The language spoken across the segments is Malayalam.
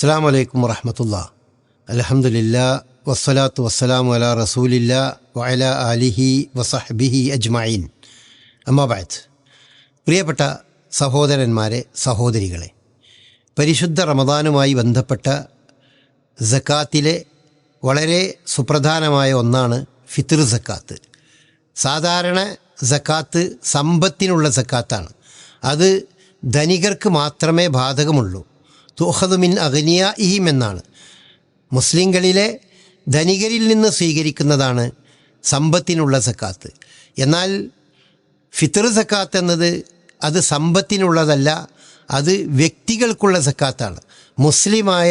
അസ്സാം വലൈക്കും വറഹമത്തുള്ള. അലഹമുല്ല വസ്സലാത്തു വസ്സലാം അല റസൂലില്ല വയല അലിഹി വസഹബിഹി അജ്മഈൻ. അമ്മാബായത് പ്രിയപ്പെട്ട സഹോദരന്മാരെ സഹോദരികളെ പരിശുദ്ധ റമദാനുമായി ബന്ധപ്പെട്ട സക്കാത്തിലെ വളരെ സുപ്രധാനമായ ഒന്നാണ് ഫിത്തർ സക്കാത്ത്. സാധാരണ സക്കാത്ത് സമ്പത്തിനുള്ള സക്കാത്താണ്. അത് ധനികർക്ക് മാത്രമേ ബാധകമുള്ളൂ. തുഹദുമിൻ അഗ്നിയ ഇഹിം എന്നാണ്. മുസ്ലിങ്ങളിലെ ധനികരിൽ നിന്ന് സ്വീകരിക്കുന്നതാണ് സമ്പത്തിനുള്ള സക്കാത്ത്. എന്നാൽ ഫിത്തർ സക്കാത്ത് എന്നത് അത് സമ്പത്തിനുള്ളതല്ല അത് വ്യക്തികൾക്കുള്ള സക്കാത്താണ്. മുസ്ലിമായ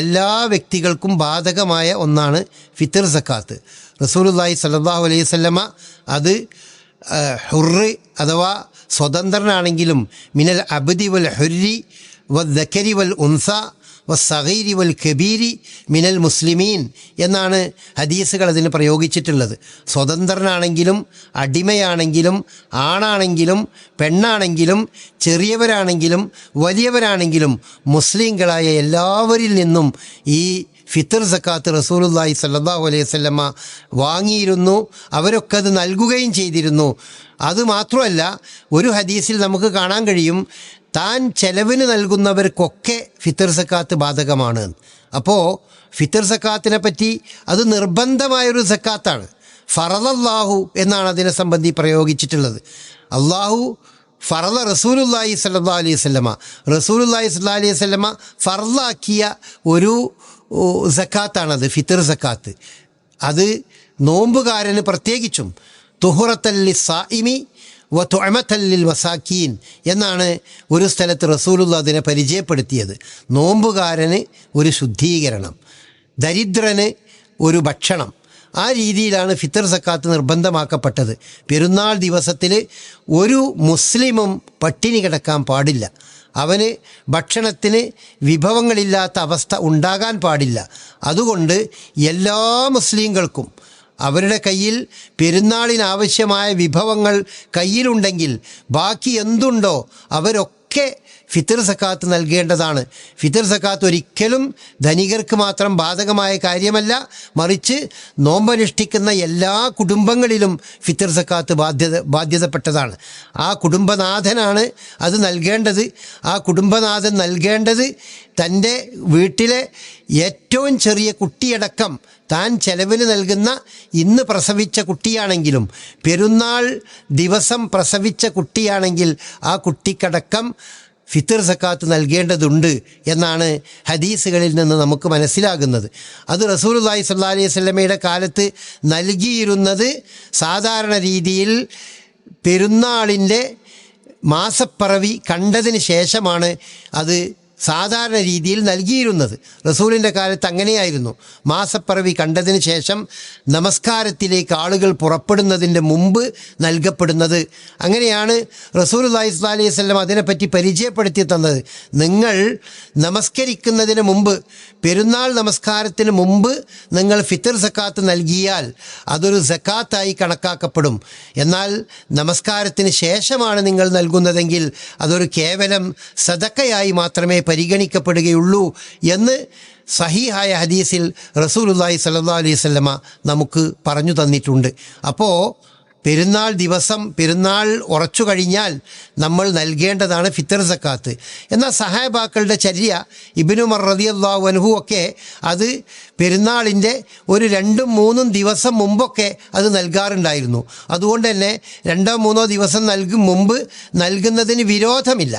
എല്ലാ വ്യക്തികൾക്കും ബാധകമായ ഒന്നാണ് ഫിത്തർ സക്കാത്ത്. റസൂലുല്ലാഹി സല്ലാഹു അലൈഹി സ്വല്ലമ അത് ഹുറ് അഥവാ സ്വതന്ത്രനാണെങ്കിലും മിനൽ അബദി വൽ ഹുരി വദ്ദക്കരി വൽ ഉൻസ വസ്സഗീരി വൽ കബീരി മിനൽ മുസ്ലിമീൻ എന്നാണ് ഹദീസുകൾ അതിന് പ്രയോഗിച്ചിട്ടുള്ളത്. സ്വതന്ത്രനാണെങ്കിലും അടിമയാണെങ്കിലും ആണാണെങ്കിലും പെണ്ണാണെങ്കിലും ചെറിയവരാണെങ്കിലും വലിയവരാണെങ്കിലും മുസ്ലിങ്ങളായ എല്ലാവരിൽ നിന്നും ഈ ഫിത്തർ സക്കാത്ത് റസൂലുല്ലാഹി സല്ലല്ലാഹു അലൈഹി വസല്ലമ വാങ്ങിയിരുന്നു. അവരൊക്കെ അത് നൽകുകയും ചെയ്തിരുന്നു. അതുമാത്രമല്ല ഒരു ഹദീസിൽ നമുക്ക് കാണാൻ കഴിയും. താൻ ചെലവിന് നൽകുന്നവർക്കൊക്കെ ഫിത്തർ സക്കാത്ത് ബാധകമാണ്. അപ്പോൾ ഫിത്തർ സക്കാത്തിനെ പറ്റി അത് നിർബന്ധമായൊരു സക്കാത്താണ്. ഫറദല്ലാഹു എന്നാണ് അതിനെ സംബന്ധി പ്രയോഗിച്ചിട്ടുള്ളത്. അള്ളാഹു ഫറദ റസൂലുല്ലാഹി സല്ലാ അലൈഹി സ്വല്ലമ റസൂലുല്ലാഹി സല്ലാ അലൈഹി സ്വല്ലമ ഫറദാക്കിയ ഒരു സക്കാത്താണത് ഫിത്തർ സക്കാത്ത്. അത് നോമ്പുകാരന് പ്രത്യേകിച്ചും. തുഹുറത്തല്ലി സായിമി വ തുഅമത്തല്ലിൽ മസാക്കീൻ എന്നാണ് ഒരു സ്ഥലത്ത് റസൂലുള്ള അതിനെ പരിചയപ്പെടുത്തിയത്. നോമ്പുകാരന് ഒരു ശുദ്ധീകരണം ദരിദ്രന് ഒരു ഭക്ഷണം. ആ രീതിയിലാണ് ഫിത്തർ സക്കാത്ത് നിർബന്ധമാക്കപ്പെട്ടത്. പെരുന്നാൾ ദിവസത്തിൽ ഒരു മുസ്ലിമും പട്ടിണി കിടക്കാൻ പാടില്ല. അവന് ഭക്ഷണത്തിന് വിഭവങ്ങളില്ലാത്ത അവസ്ഥ ഉണ്ടാകാൻ പാടില്ല. അതുകൊണ്ട് എല്ലാ മുസ്ലിങ്ങൾക്കും അവരുടെ കയ്യിൽ പെരുന്നാളിനാവശ്യമായ വിഭവങ്ങൾ കയ്യിലുണ്ടെങ്കിൽ ബാക്കി എന്തുണ്ടോ അവരൊക്കെ ഫിത്തർ സക്കാത്ത് നൽകേണ്ടതാണ്. ഫിത്തർ സക്കാത്ത് ഒരിക്കലും ധനികർക്ക് മാത്രം ബാധകമായ കാര്യമല്ല. മറിച്ച് നോമ്പനുഷ്ഠിക്കുന്ന എല്ലാ കുടുംബങ്ങളിലും ഫിത്തർ സക്കാത്ത് ബാധ്യത ബാധ്യതപ്പെട്ടതാണ്. ആ കുടുംബനാഥനാണ് അത് നൽകേണ്ടത്. ആ കുടുംബനാഥൻ നൽകേണ്ടത് തന്റെ വീട്ടിലെ ഏറ്റവും ചെറിയ കുട്ടിയടക്കം താൻ ചെലവിന് നൽകുന്ന ഇന്ന് പ്രസവിച്ച കുട്ടിയാണെങ്കിലും പെരുന്നാൾ ദിവസം പ്രസവിച്ച കുട്ടിയാണെങ്കിൽ ആ കുട്ടിക്കടക്കം ഫിത്തർ സക്കാത്ത് നൽകേണ്ടതുണ്ട് എന്നാണ് ഹദീസുകളിൽ നിന്ന് നമുക്ക് മനസ്സിലാകുന്നത്. അത് റസൂലുള്ളാഹി സ്വല്ലല്ലാഹി അലൈഹി സ്വലമയുടെ കാലത്ത് നൽകിയിരുന്നത് സാധാരണ രീതിയിൽ പെരുന്നാളിന്റെ മാസപ്പിറവി കണ്ടതിന് ശേഷമാണ് അത് സാധാരണ രീതിയിൽ നൽകിയിരുന്നത്. റസൂലിന്റെ കാലത്ത് അങ്ങനെയായിരുന്നു. മാസപ്പിറവി കണ്ടതിന് ശേഷം നമസ്കാരത്തിലേക്ക് ആളുകൾ പുറപ്പെടുന്നതിന്റെ മുമ്പ് നൽകപ്പെടുന്നത്. അങ്ങനെയാണ് റസൂൽ അള്ളാഹി അലൈഹി സ്വലം അതിനെപ്പറ്റി പരിചയപ്പെടുത്തി തന്നത്. നിങ്ങൾ നമസ്കരിക്കുന്നതിന് മുമ്പ് പെരുന്നാൾ നമസ്കാരത്തിന് മുമ്പ് നിങ്ങൾ ഫിത്തർ സക്കാത്ത് നൽകിയാൽ അതൊരു സക്കാത്തായി കണക്കാക്കപ്പെടും. എന്നാൽ നമസ്കാരത്തിന് ശേഷമാണ് നിങ്ങൾ നൽകുന്നതെങ്കിൽ അതൊരു കേവലം സദക്കയായി മാത്രമേ പരിഗണിക്കപ്പെടുകയുള്ളൂ എന്ന് സഹീഹായ ഹദീസിൽ റസൂലുല്ലാഹി സല്ലാ അലൈഹി സ്വലമ നമുക്ക് പറഞ്ഞു തന്നിട്ടുണ്ട്. അപ്പോൾ പെരുന്നാൾ ദിവസം പെരുന്നാൾ ഉറച്ചു കഴിഞ്ഞാൽ നമ്മൾ നൽകേണ്ടതാണ് ഫിത്തർ സക്കാത്ത്. എന്നാൽ സഹായബാക്കളുടെ ചര്യ ഇബിനു മറിയ അൻഹു ഒക്കെ അത് പെരുന്നാളിന്റെ ഒരു രണ്ടും മൂന്നും ദിവസം മുമ്പൊക്കെ അത് നൽകാറുണ്ടായിരുന്നു. അതുകൊണ്ട് തന്നെ രണ്ടോ മൂന്നോ ദിവസം നൽകും മുമ്പ് നൽകുന്നതിന് വിരോധമില്ല.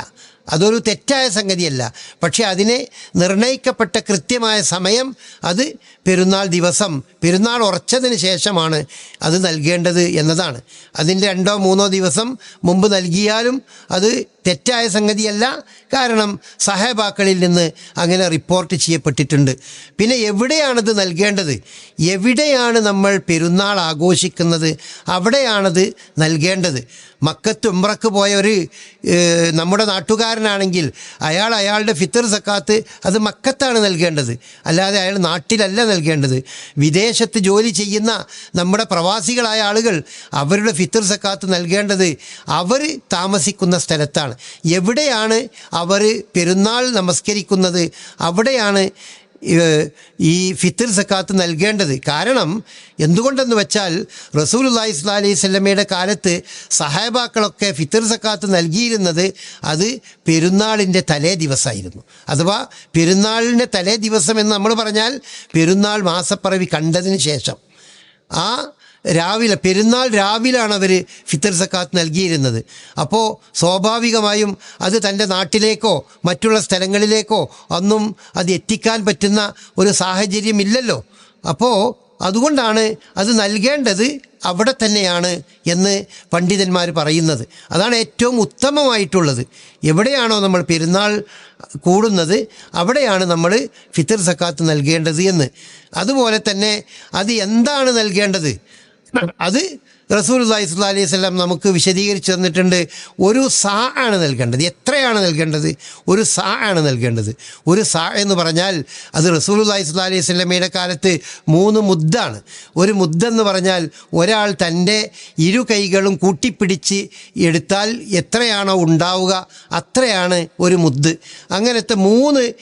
അതൊരു തെറ്റായ സംഗതിയല്ല. പക്ഷേ അതിനെ നിർണയിക്കപ്പെട്ട കൃത്യമായ സമയം അത് പെരുന്നാൾ ദിവസം പെരുന്നാൾ ഉറച്ചതിന് ശേഷമാണ് അത് നൽകേണ്ടത് എന്നതാണ്. അതിന്റെ രണ്ടോ മൂന്നോ ദിവസം മുമ്പ് നൽകിയാലും അത് തെറ്റായ സംഗതിയല്ല. കാരണം സഹബാക്കളിൽ നിന്ന് അങ്ങനെ റിപ്പോർട്ട് ചെയ്യപ്പെട്ടിട്ടുണ്ട്. പിന്നെ എവിടെയാണത് നൽകേണ്ടത്? എവിടെയാണ് നമ്മൾ പെരുന്നാൾ ആഘോഷിക്കുന്നത്? അവിടെയാണത് നൽകേണ്ടത്. മക്കത്ത് പോയ ഒരു നമ്മുടെ നാട്ടുകാരൻ ഇന്ത്യക്കാരനാണെങ്കിൽ അയാൾ അയാളുടെ ഫിത്തർ സക്കാത്ത് അത് മക്കത്താണ് നൽകേണ്ടത്. അല്ലാതെ അയാൾ നാട്ടിലല്ല നൽകേണ്ടത്. വിദേശത്ത് ജോലി ചെയ്യുന്ന നമ്മുടെ പ്രവാസികളായ ആളുകൾ അവരുടെ ഫിത്തർ സക്കാത്ത് നൽകേണ്ടത് അവർ താമസിക്കുന്ന സ്ഥലത്താണ്. എവിടെയാണ് അവർ പെരുന്നാൾ നമസ്കരിക്കുന്നത്? അവിടെയാണ് ഈ ഫിത്തർ സക്കാത്ത് നൽകേണ്ടത്. കാരണം എന്തുകൊണ്ടെന്ന് വെച്ചാൽ റസൂൽ റസൂലുല്ലാഹി സ്വല്ലല്ലാഹി അലൈഹി സ്വലമയുടെ കാലത്ത് സഹായബാക്കളൊക്കെ ഫിത്തർ സക്കാത്ത് നൽകിയിരുന്നത് അത് പെരുന്നാളിന്റെ തലേ ദിവസമായിരുന്നു. അഥവാ പെരുന്നാളിന്റെ തലേ ദിവസം എന്ന് നമ്മൾ പറഞ്ഞാൽ പെരുന്നാൾ മാസപ്പിറവി കണ്ടതിന് ശേഷം. ആ രാവിലെ പെരുന്നാൾ രാവിലാണ് അവർ ഫിത്തർ സക്കാത്ത് നൽകിയിരുന്നത്. അപ്പോൾ സ്വാഭാവികമായും അത് തന്റെ നാട്ടിലേക്കോ മറ്റുള്ള സ്ഥലങ്ങളിലേക്കോ ഒന്നും അത് എത്തിക്കാൻ പറ്റുന്ന ഒരു സാഹചര്യമില്ലല്ലോ. അപ്പോൾ അതുകൊണ്ടാണ് അത് നൽകേണ്ടത് അവിടെ തന്നെയാണ് എന്ന് പണ്ഡിതന്മാർ പറയുന്നത്. അതാണ് ഏറ്റവും ഉത്തമമായിട്ടുള്ളത്. എവിടെയാണോ നമ്മൾ പെരുന്നാൾ കൂടുന്നത് അവിടെയാണ് നമ്മൾ ഫിത്തർ സക്കാത്ത് നൽകേണ്ടത് എന്ന്. അതുപോലെ തന്നെ അത് എന്താണ് നൽകേണ്ടത്? അത് റസൂൽ സ്വല്ലാ അലൈഹി സ്വലാം നമുക്ക് വിശദീകരിച്ച് തന്നിട്ടുണ്ട്. ഒരു സാ ആണ് നൽകേണ്ടത്. എത്രയാണ് നൽകേണ്ടത്? ഒരു സാ ആണ് നൽകേണ്ടത്. ഒരു സാ എന്ന് പറഞ്ഞാൽ അത് റസൂൽ അള്ളഹി സ്വല്ലാ അലൈഹി സ്വലമയുടെ കാലത്ത് മൂന്ന് മുദ്ദാണ്. ഒരു മുദ്ദെന്ന് പറഞ്ഞാൽ ഒരാൾ തന്റെ ഇരു കൈകളും കൂട്ടിപ്പിടിച്ച് എടുത്താൽ എത്രയാണോ ഉണ്ടാവുക അത്രയാണ് ഒരു മുദ്ദ്. അങ്ങനത്തെ മൂന്ന്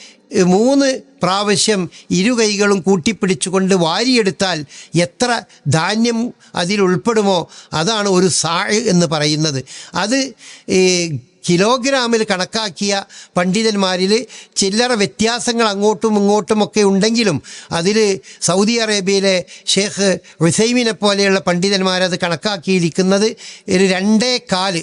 മൂന്ന് പ്രാവശ്യം ഇരുകൈകളും കൂട്ടിപ്പിടിച്ചുകൊണ്ട് വാരിയെടുത്താൽ എത്ര ധാന്യം അതിൽ ഉൾപ്പെടുമോ അതാണ് ഒരു സാ എന്ന് പറയുന്നത്. അത് കിലോഗ്രാമിൽ കണക്കാക്കിയ പണ്ഡിതന്മാരിൽ ചില്ലറ വ്യത്യാസങ്ങൾ അങ്ങോട്ടും ഇങ്ങോട്ടുമൊക്കെ ഉണ്ടെങ്കിലും അതിൽ സൗദി അറേബ്യയിലെ ഷേഖ് ഹുസൈമിനെ പോലെയുള്ള പണ്ഡിതന്മാരത് കണക്കാക്കിയിരിക്കുന്നത് ഒരു രണ്ടേ കാൽ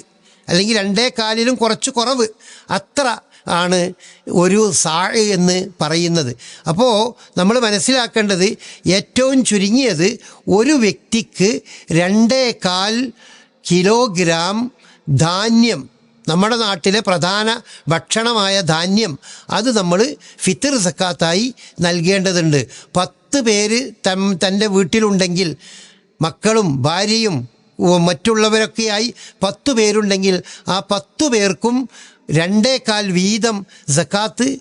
അല്ലെങ്കിൽ രണ്ടേ കാലിലും കുറച്ച് കുറവ്. അത്ര ആണ് ഒരു സാഴ് എന്ന് പറയുന്നത്. അപ്പോൾ നമ്മൾ മനസ്സിലാക്കേണ്ടത് ഏറ്റവും ചുരുങ്ങിയത് ഒരു വ്യക്തിക്ക് രണ്ടേ കാൽ കിലോഗ്രാം ധാന്യം നമ്മുടെ നാട്ടിലെ പ്രധാന ഭക്ഷണമായ ധാന്യം അത് നമ്മൾ ഫിത്തർ സക്കാത്തായി നൽകേണ്ടതുണ്ട്. പത്ത് പേര് തന്റെ വീട്ടിലുണ്ടെങ്കിൽ മക്കളും ഭാര്യയും മറ്റുള്ളവരൊക്കെയായി പത്തു പേരുണ്ടെങ്കിൽ ആ പത്തു പേർക്കും രണ്ടേകാൽ വീതം സക്കാത്ത്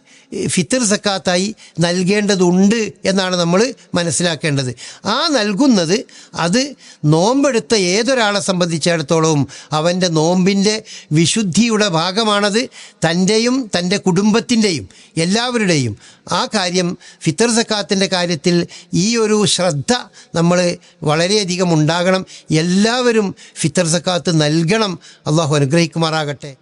ഫിത്തർ സക്കാത്തായി നൽകേണ്ടതുണ്ട് എന്നാണ് നമ്മൾ മനസ്സിലാക്കേണ്ടത്. ആ നൽകുന്നത് അത് നോമ്പെടുത്ത ഏതൊരാളെ സംബന്ധിച്ചിടത്തോളവും അവന്റെ നോമ്പിന്റെ വിശുദ്ധിയുടെ ഭാഗമാണത്. തന്റെയും തന്റെ കുടുംബത്തിന്റെയും എല്ലാവരുടെയും. ആ കാര്യം ഫിത്തർ സക്കാത്തിന്റെ കാര്യത്തിൽ ഈ ഒരു ശ്രദ്ധ നമ്മൾ വളരെയധികം ഉണ്ടാകണം. എല്ലാവരും ഫിത്തർ സക്കാത്ത് നൽകണം. അള്ളാഹു അനുഗ്രഹിക്കുമാറാകട്ടെ.